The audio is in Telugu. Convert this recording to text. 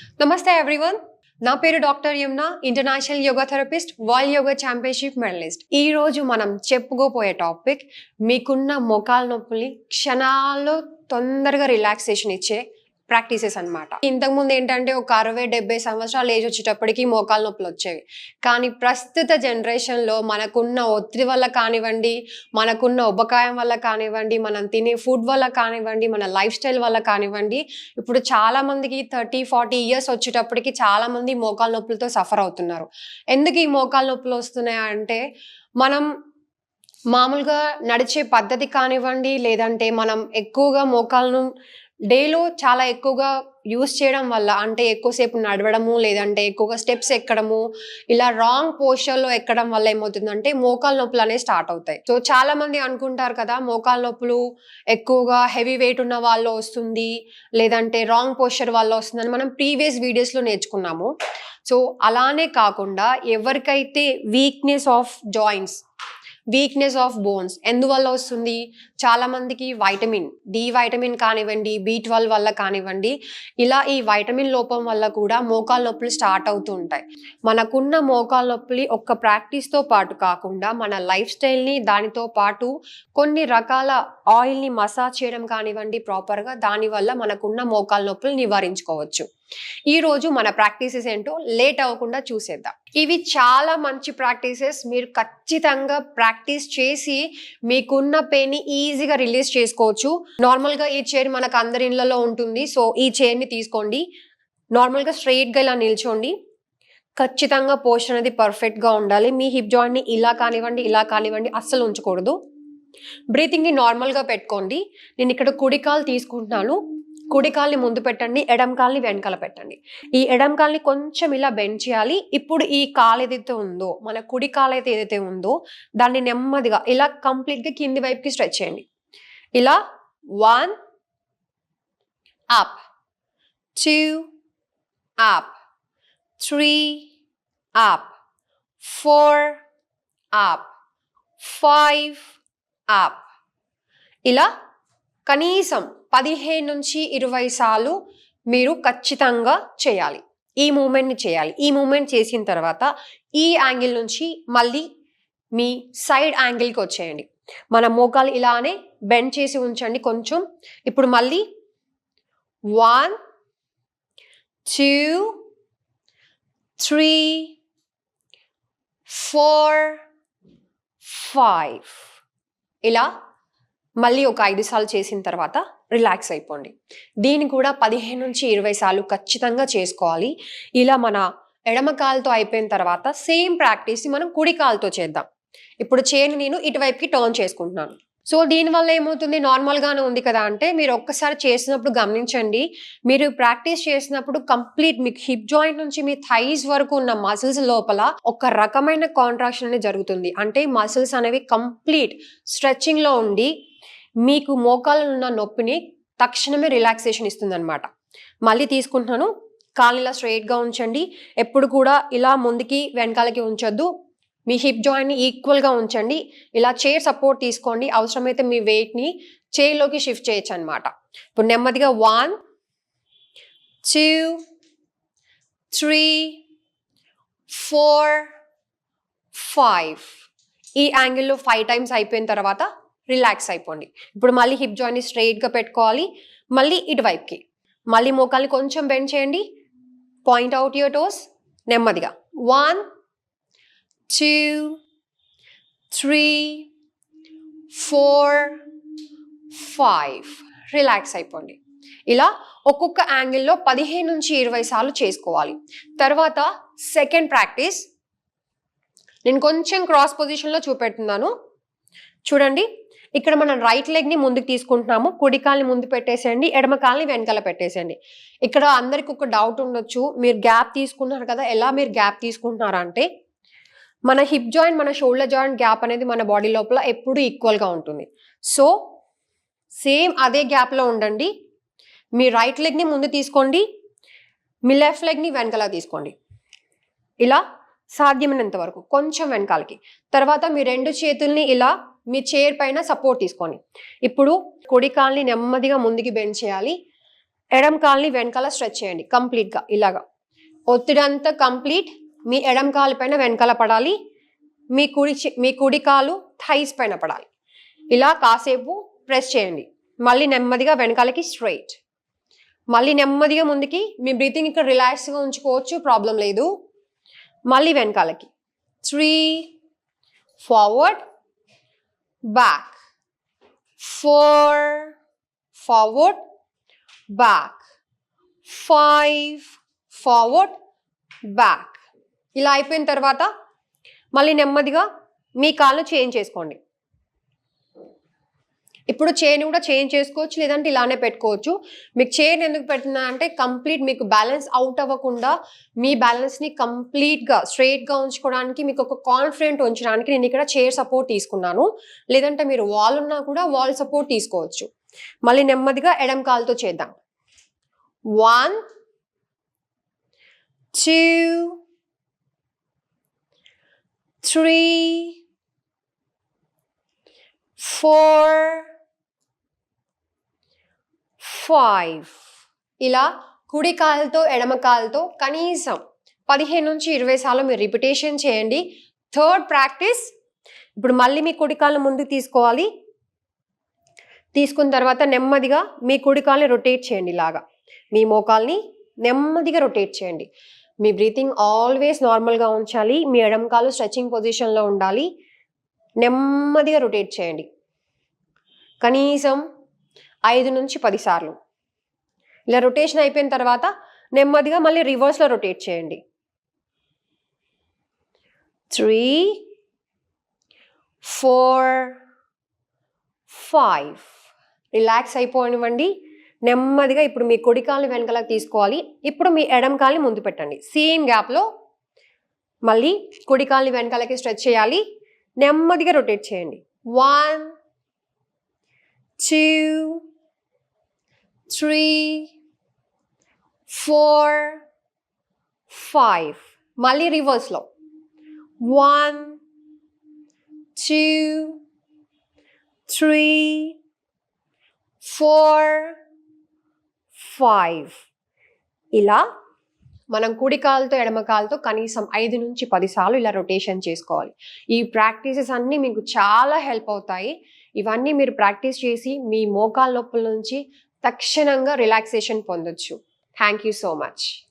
నమస్తే ఎవ్రీవన్ నా పేరు doctor Yamuna international yoga therapist world yoga championship medalist. ఈ రోజు మనం చెప్పుకోపోయే టాపిక్ మీకున్న మోకాల నొప్పుల్ని క్షణాల్లో తొందరగా రిలాక్సేషన్ ఇచ్చే ప్రాక్టీసెస్ అనమాట ఇంతకుముందు ఏంటంటే ఒక అరవై డెబ్బై సంవత్సరాలు ఏజ్ వచ్చేటప్పటికి మోకాల నొప్పులు వచ్చేవి. కానీ ప్రస్తుత జనరేషన్లో మనకున్న ఒత్తిడి వల్ల కానివ్వండి మనకున్న ఉబకాయం వల్ల కానివ్వండి మనం తినే ఫుడ్ వల్ల కానివ్వండి మన లైఫ్ స్టైల్ వల్ల కానివ్వండి ఇప్పుడు చాలామందికి థర్టీ ఫార్టీ ఇయర్స్ వచ్చేటప్పటికి చాలామంది మోకాల నొప్పులతో సఫర్ అవుతున్నారు. ఎందుకు ఈ మోకాల నొప్పులు వస్తున్నాయి అంటే మనం మామూలుగా నడిచే పద్ధతి కానివ్వండి లేదంటే మనం ఎక్కువగా మోకాలను డేలో చాలా ఎక్కువగా యూస్ చేయడం వల్ల అంటే ఎక్కువసేపు నడవడము లేదంటే ఎక్కువగా స్టెప్స్ ఎక్కడము ఇలా రాంగ్ పోస్చర్లో ఎక్కడం వల్ల ఏమవుతుందంటే మోకాల నొప్పులు అనేవి స్టార్ట్ అవుతాయి. సో చాలా మంది అనుకుంటారు కదా మోకాల నొప్పులు ఎక్కువగా హెవీ వెయిట్ ఉన్న వాళ్ళు వస్తుంది లేదంటే రాంగ్ పోస్చర్ వల్ల వస్తుందని మనం ప్రీవియస్ వీడియోస్లో నేర్చుకున్నాము. సో అలానే కాకుండా ఎవరికైతే weakness of joints weakness of bones ఎందువల్ల వస్తుంది? చాలా మందికి వైటమిన్ డి వైటమిన్ కానివ్వండి బి ట్వెల్వ్ వల్ల కానివ్వండి ఇలా ఈ వైటమిన్ లోపం వల్ల కూడా మోకాల నొప్పులు స్టార్ట్ అవుతూ ఉంటాయి. మనకున్న మోకాల నొప్పులు ఒక్క ప్రాక్టీస్తో పాటు కాకుండా మన లైఫ్ స్టైల్ని దానితో పాటు కొన్ని రకాల ఆయిల్ని మసాజ్ చేయడం కానివ్వండి ప్రాపర్గా దానివల్ల మనకున్న మోకాల నొప్పులు నివారించుకోవచ్చు. ఈరోజు మన ప్రాక్టీసెస్ ఏంటో లేట్ అవ్వకుండా చూసేద్దాం. ఇవి చాలా మంచి ప్రాక్టీసెస్. మీరు ఖచ్చితంగా ప్రాక్టీస్ చేసి మీకున్న పెయిన్ ఈజీగా రిలీజ్ చేసుకోవచ్చు. నార్మల్గా ఈ చైర్ మనకు అందరి ఇళ్ళలో ఉంటుంది. సో ఈ చైర్ని తీసుకోండి. నార్మల్గా స్ట్రెయిట్గా ఇలా నిల్చోండి. ఖచ్చితంగా పోషన్ అనేది పర్ఫెక్ట్గా ఉండాలి. మీ హిప్ జాయింట్ని ఇలా కానివ్వండి ఇలా కానివ్వండి అస్సలు ఉంచకూడదు. బ్రీతింగ్ని నార్మల్గా పెట్టుకోండి. నేను ఇక్కడ కుడికాలు తీసుకుంటున్నాను. కుడి కాల్ని ముందు పెట్టండి ఎడం కాల్ని వెనకాల పెట్టండి. ఈ ఎడం కాల్ని కొంచెం ఇలా బెండ్ చేయాలి. ఇప్పుడు ఈ కాలు ఏదైతే ఉందో మన కుడి కాలు అయితే ఏదైతే ఉందో దాన్ని నెమ్మదిగా ఇలా కంప్లీట్గా కింది వైపుకి స్ట్రెచ్ చేయండి. ఇలా one up two up three up four up five up ఇలా కనీసం పదిహేను నుంచి ఇరవై సార్లు మీరు ఖచ్చితంగా చేయాలి. ఈ మూమెంట్ని చేయాలి. ఈ మూమెంట్ చేసిన తర్వాత ఈ యాంగిల్ నుంచి మళ్ళీ మీ సైడ్ యాంగిల్కి వచ్చేయండి. మన మోకాలు ఇలానే బెండ్ చేసి ఉంచండి కొంచెం. ఇప్పుడు మళ్ళీ one two three four five. ఇలా మళ్ళీ ఒక ఐదు సార్లు చేసిన తర్వాత రిలాక్స్ అయిపోండి. దీన్ని కూడా పదిహేను నుంచి ఇరవై సార్లు ఖచ్చితంగా చేసుకోవాలి. ఇలా మన ఎడమ కాలుతో అయిపోయిన తర్వాత సేమ్ ప్రాక్టీస్ మనం కుడి కాలుతో చేద్దాం. ఇప్పుడు చేయని నేను ఇటువైపుకి టర్న్ చేసుకుంటున్నాను. సో దీనివల్ల ఏమవుతుంది? నార్మల్గానే ఉంది కదా అంటే మీరు ఒక్కసారి చేసినప్పుడు గమనించండి. మీరు ప్రాక్టీస్ చేసినప్పుడు కంప్లీట్ మీకు హిప్ జాయింట్ నుంచి మీ థైస్ వరకు ఉన్న మసిల్స్ లోపల ఒక రకమైన కాంట్రాక్షన్ అనేది జరుగుతుంది. అంటే మసిల్స్ అనేవి కంప్లీట్ స్ట్రెచ్చింగ్లో ఉండి మీకు మోకాళ్ళలో ఉన్న నొప్పిని తక్షణమే రిలాక్సేషన్ ఇస్తుందన్నమాట. మళ్ళీ తీసుకుంటున్నాను. కాలు ఇలా స్ట్రైట్గా ఉంచండి. ఎప్పుడు కూడా ఇలా ముందుకి వెనకాలకి ఉంచొద్దు. మీ హిప్ జాయింట్ని ఈక్వల్గా ఉంచండి. ఇలా చైర్ సపోర్ట్ తీసుకోండి. అవసరమైతే మీ వెయిట్ని చైర్లోకి షిఫ్ట్ చేయొచ్చు అనమాట ఇప్పుడు నెమ్మదిగా one two three four five. ఈ యాంగిల్లో ఫైవ్ టైమ్స్ అయిపోయిన తర్వాత రిలాక్స్ అయిపోండి. ఇప్పుడు మళ్ళీ హిప్ జాయింట్ని స్ట్రైట్గా పెట్టుకోవాలి. మళ్ళీ ఇటువైపుకి. మళ్ళీ మోకాల్ని కొంచెం బెండ్ చేయండి. Point out your toes. నెమ్మదిగా. One two three four five. Relax అయిపోండి. ఇలా ఒక్కొక్క యాంగిల్లో పదిహేను నుంచి ఇరవై సార్లు చేసుకోవాలి. తర్వాత సెకండ్ ప్రాక్టీస్. నేను కొంచెం క్రాస్ పొజిషన్లో చూపెడుతున్నాను. చూడండి. ఇక్కడ మనం రైట్ లెగ్ని ముందుకు తీసుకుంటున్నాము. కుడి కాల్ని ముందు పెట్టేసేయండి. ఎడమ కాల్ని వెనకాల పెట్టేసేయండి. ఇక్కడ అందరికి ఒక డౌట్ ఉండొచ్చు. మీరు గ్యాప్ తీసుకున్నారు కదా ఎలా మీరు గ్యాప్ తీసుకుంటున్నారంటే మన హిప్ జాయింట్ మన షోల్డర్ జాయింట్ గ్యాప్ అనేది మన బాడీ లోపల ఎప్పుడు ఈక్వల్గా ఉంటుంది. సో సేమ్ అదే గ్యాప్లో ఉండండి. మీ రైట్ లెగ్ని ముందు తీసుకోండి. మీ లెఫ్ట్ లెగ్ని వెనకాల తీసుకోండి. ఇలా సాధ్యమైనంత వరకు కొంచెం వెనకాలకి. తర్వాత మీ రెండు చేతుల్ని ఇలా మీ చైర్ పైన సపోర్ట్ తీసుకొని ఇప్పుడు కుడి కాల్ని నెమ్మదిగా ముందుకి బెండ్ చేయాలి. ఎడం కాల్ని వెనకాల స్ట్రెచ్ చేయండి. కంప్లీట్గా ఇలాగా. ఒత్తిడి అంతా కంప్లీట్ మీ ఎడం కాలు పైన వెనకాల పడాలి. మీ కుడి చే- మీ కుడి కాలు థైస్ పైన పడాలి. ఇలా కాసేపు ప్రెస్ చేయండి. మళ్ళీ నెమ్మదిగా వెనకాలకి స్ట్రైట్ మళ్ళీ నెమ్మదిగా ముందుకి మీ బ్రీతింగ్ ఇక్కడ రిలాక్స్గా ఉంచుకోవచ్చు ప్రాబ్లం లేదు. మళ్ళీ వెనకాలకి. Three forward back four forward, back five forward, back ఇలా అయిపోయిన తర్వాత మళ్ళీ నెమ్మదిగా మీ కాళ్ళు చేంజ్ చేసుకోండి. ఇప్పుడు చైన్ కూడా చేంజ్ చేసుకోవచ్చు లేదంటే ఇలానే పెట్టుకోవచ్చు. మీకు చైన్ ఎందుకు పెడుతుందంటే అంటే కంప్లీట్ మీకు బ్యాలెన్స్ అవుట్ అవ్వకుండా మీ బ్యాలెన్స్ని కంప్లీట్గా స్ట్రైట్గా ఉంచుకోవడానికి మీకు ఒక కాన్ఫిడెంట్ ఉంచడానికి నేను ఇక్కడ చైర్ సపోర్ట్ తీసుకున్నాను. లేదంటే మీరు వాల్ ఉన్నా కూడా వాల్ సపోర్ట్ తీసుకోవచ్చు. మళ్ళీ నెమ్మదిగా ఎడం కాలుతో చేద్దాం. One two three four five ఇలా కుడి కాలుతో ఎడమ కాలుతో కనీసం పదిహేను నుంచి ఇరవై సార్లు మీరు రిపిటేషన్ చేయండి. థర్డ్ ప్రాక్టీస్ ఇప్పుడు మళ్ళీ మీ కుడి ముందు ముందుకు తీసుకోవాలి. తీసుకున్న తర్వాత నెమ్మదిగా మీ కుడికాల్ని రొటేట్ చేయండి ఇలాగా. మీ మోకాల్ని నెమ్మదిగా రొటేట్ చేయండి. మీ బ్రీతింగ్ ఆల్వేస్ నార్మల్గా ఉంచాలి. మీ ఎడమ కాలు స్ట్రెచింగ్ పొజిషన్లో ఉండాలి. నెమ్మదిగా రొటేట్ చేయండి. కనీసం ఐదు నుంచి పది సార్లు. ఇలా రొటేషన్ అయిపోయిన తర్వాత నెమ్మదిగా మళ్ళీ రివర్స్లో రొటేట్ చేయండి. త్రీ ఫోర్ ఫైవ్ రిలాక్స్ అయిపోనివ్వండి. నెమ్మదిగా ఇప్పుడు మీ కుడి కాలు వెనకలకు తీసుకోవాలి. ఇప్పుడు మీ ఎడం కాలుని ముందు పెట్టండి. సేమ్ గ్యాప్లో మళ్ళీ కుడి కాల్ని వెనకాలకి స్ట్రెచ్ చేయాలి. నెమ్మదిగా రొటేట్ చేయండి. One two three four five మళ్ళీ రివర్స్లో one two three four five ఇలా మనం కుడి కాలుతో ఎడమ కాలుతో కనీసం ఐదు నుంచి పదిసార్లు ఇలా రొటేషన్ చేసుకోవాలి. ఈ ప్రాక్టీసెస్ అన్నీ మీకు చాలా హెల్ప్ అవుతాయి. ఇవన్నీ మీరు ప్రాక్టీస్ చేసి మీ మోకాల నొప్పుల నుంచి తక్షణంగా రిలాక్సేషన్ పొందొచ్చు. Thank you so much